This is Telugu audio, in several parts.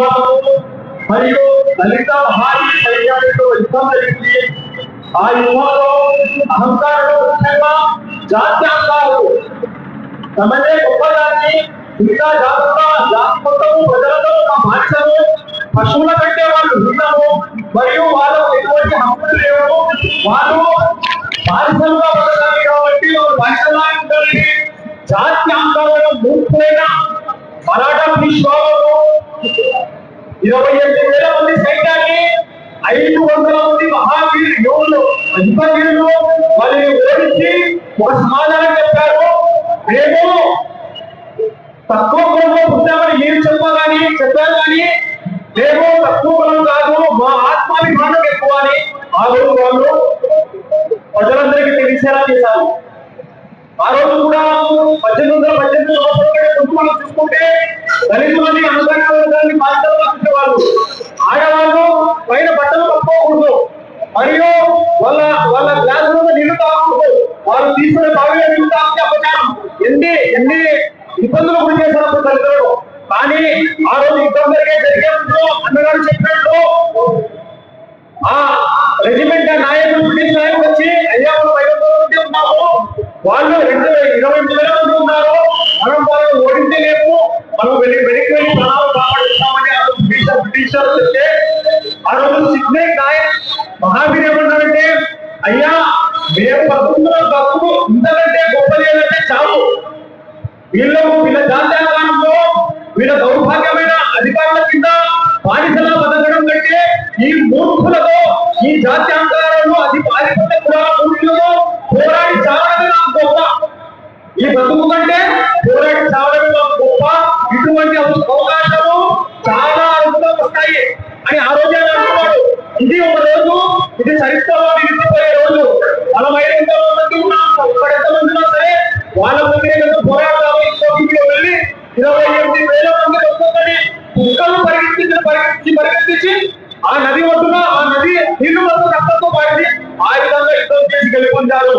వివాదము మరియు దళిత మహారి సైన్యాలతో యుద్ధం జరిగింది ఆ యుద్ధంలో అహంకారంలో ముఖ్యంగా జాత్యాంకాలు తమనే గొప్పదాన్ని మిగతా జాతుల జాతి మొత్తము ప్రజలతో ఒక బాధ్యతను పశువుల కంటే వాళ్ళు భిన్నము మరియు వాళ్ళకు ఎటువంటి హక్కులు లేవు వాళ్ళు బాధ్యతలుగా ఇరవై ఎనిమిది వేల మంది సైన్యాన్ని ఐదు వందల మంది మహావీరు యోగులు అధిపతులు వాళ్ళని ఓడించి ఒక సమాధానం చెప్పారు. మేము తక్కువ కులంలో పుట్టామని మీరు చెప్పాలని చెప్పారు కానీ మేము తక్కువ కులం కాదు మా ఆత్మాభిమానం ఎక్కువ అని ఆ రోజు వాళ్ళు ప్రజలందరికీ తెలిసేలా చేశారు. ఆ రోజు పద్దెనిమిది వందల పద్దెనిమిది సంవత్సరాల చూసుకుంటే దళితులని అనుదాన వర్గాన్ని బాధ్యతగా ఆడవాళ్ళు పైన బట్టలు కప్పుకోకూడదు. మరియు వాళ్ళ వాళ్ళ గ్లాస్ మీద నీళ్ళు తాగకూడదు. వాళ్ళు తీసుకునే బావిలో నీళ్ళు తాగితే అపచారం. ఎన్ని ఎన్ని ఇబ్బందులు గురి చేశారు తల్లిదండ్రులు కానీ ఆ రోజు యుద్ధం జరిగే జరిగే అన్నగారు చెప్పినట్టు ఇరవై ఎనిమిది వేల మంది ఉన్నారు. మనం వాళ్ళని ఓడించలేము మనం వెళ్ళి వెనక్కి వెళ్ళి ప్రాణాలు కాపాడుతామని ఆ రోజు బ్రిటిష్ బ్రిటిషర్ చెప్తే ఆ రోజు సిగ్నే నాయక్ మహావీర్ ఏమన్నారంటే అయ్యా మేము బతుకుతున్న బతుకు ఇంతకంటే గొప్పది ఏంటంటే చావు వీళ్ళకు వీళ్ళ జాత్యాంగానంలో వీళ్ళ దౌర్భాగ్యమైన అధికారుల కింద బానిసలా బతకడం కంటే ఈ మూర్ఖులతో ఈ జాత్యాంతరాలను అది బాధిత కంటే పోరాడి గొప్ప. ఇటువంటి అవకాశాలు చాలా అరుదుగా వస్తాయి. అని ఆ రోజే ఇది ఒక రోజు ఇది చరిత్రలో నిలిచిపోయే రోజు. మనం ఐదు ఉన్నాం. ఇక్కడ ఎంత ఉన్నా సరే వాళ్ళ దగ్గర ఏదో వెళ్ళి ఇరవై ఎనిమిది వేల మంది ఒక్కొక్కటి కుక్కలు పరిగెత్తించిన పరిగెత్తించి ఆ నది ఒడ్డున ఆ నది నీళ్ళు వరకు రక్తంతో ఆ విధంగా యుద్ధం చేసి గెలుపొందారు.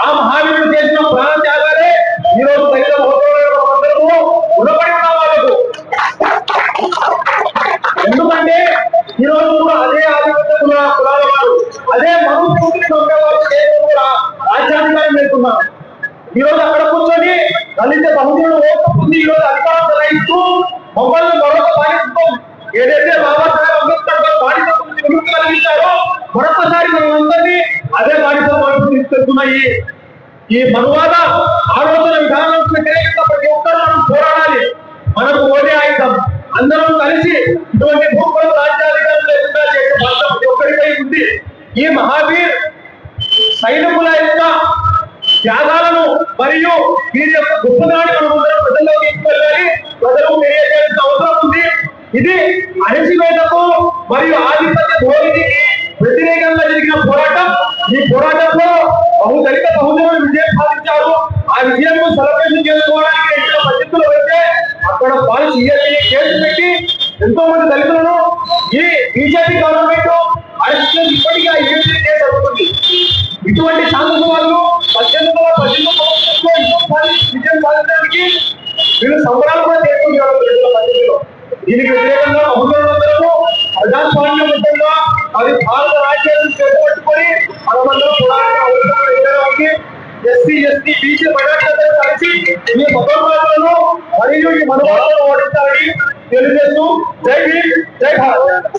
ఆ మహావీరుడు చేసిన ప్రాణ త్యాగాలే ఈ రోజు దళిత మహోత్సవంలో రుణపడి ఉన్న వాళ్ళకు. ఎందుకంటే ఈ రోజు కూడా అదే ఆధిపత్య కుల కులాల వారు అదే మనుషులు ఉండేవారు నేను కూడా రాజ్యాధికారం చేస్తున్నారు ఈ రోజు అక్కడ కూర్చొని దళిత బహుజనులు ఓపుకుంది పొంది ఈ రోజు అధికారం చెలాయిస్తూ మమ్మల్ని మరొక పాలిస్తాం ఏదైతే బాబాసాహెబ్ అంబేద్కర్ గారు బానిసత్వం విముక్తి కలిగించారో మరొకసారి మనం అందరినీ అదే బానిసత్వం తీసుకెళ్తున్నాయి. ఈ మనువాద ఆలోచన విధానం వ్యతిరేకంగా ప్రతి ఒక్కరు మనం పోరాడాలి. మనకు ఓడే ఆయుధం. అందరం కలిసి ఇటువంటి భూగోళ రాజ్యాధికారులు లేకుండా చేసే బాధ్యత ప్రతి ఒక్కరిపై ఉంది. ఈ మహావీర్ సైనికుల యొక్క త్యాగాలను మరియు వీరి యొక్క గొప్పదాన్ని మనం అందరం ప్రజల్లో తీసుకెళ్ళాలి. ప్రజలకు తెలియజేయాల్సిన అవసరం ఉంది. ఇది అణచివేతకు మరియు ఆధిపత్య ధోరణికి వ్యతిరేకంగా జరిగిన పోరాటం. ఈ పోరాటంలో బహు దళిత బహుజనులు విజయం సాధించారు. ఆ విజయం సెలబ్రేషన్ చేసుకోవడానికి ఎన్నో పరిస్థితులు అయితే అక్కడ పాలు సీఎస్సీ కేసు పెట్టి ఎంతో మంది దళితులను ఈ బీజేపీ గవర్నమెంట్ అరెస్ట్ చేసి ఇప్పటికీ ఆ ఈఎస్సీ కేసు అవుతుంది ఇటువంటి సాంఘిక వాళ్ళు పద్దెనిమిది వందల పద్దెనిమిది సంవత్సరంలో యుద్ధం విజయం సాధించడానికి వీళ్ళు సంబరాలు కూడా చేసుకుంటారు రెండు వేల పద్దెనిమిదిలో దీనికి వ్యతిరేకంగా బహుజనులందరూ ప్రజాస్వామ్యబద్ధంగా అది భారత రాజ్యాంగం చేపట్టుకొని ఎస్సీ ఎస్టీ బీసీ మైనార్టీలందరూ కలిసి ఈ మతోన్మాదులను మరియు ఈ మనవాళ్ళను ఓడించాలని తెలియజేస్తూ జై భీమ్ జై భారత్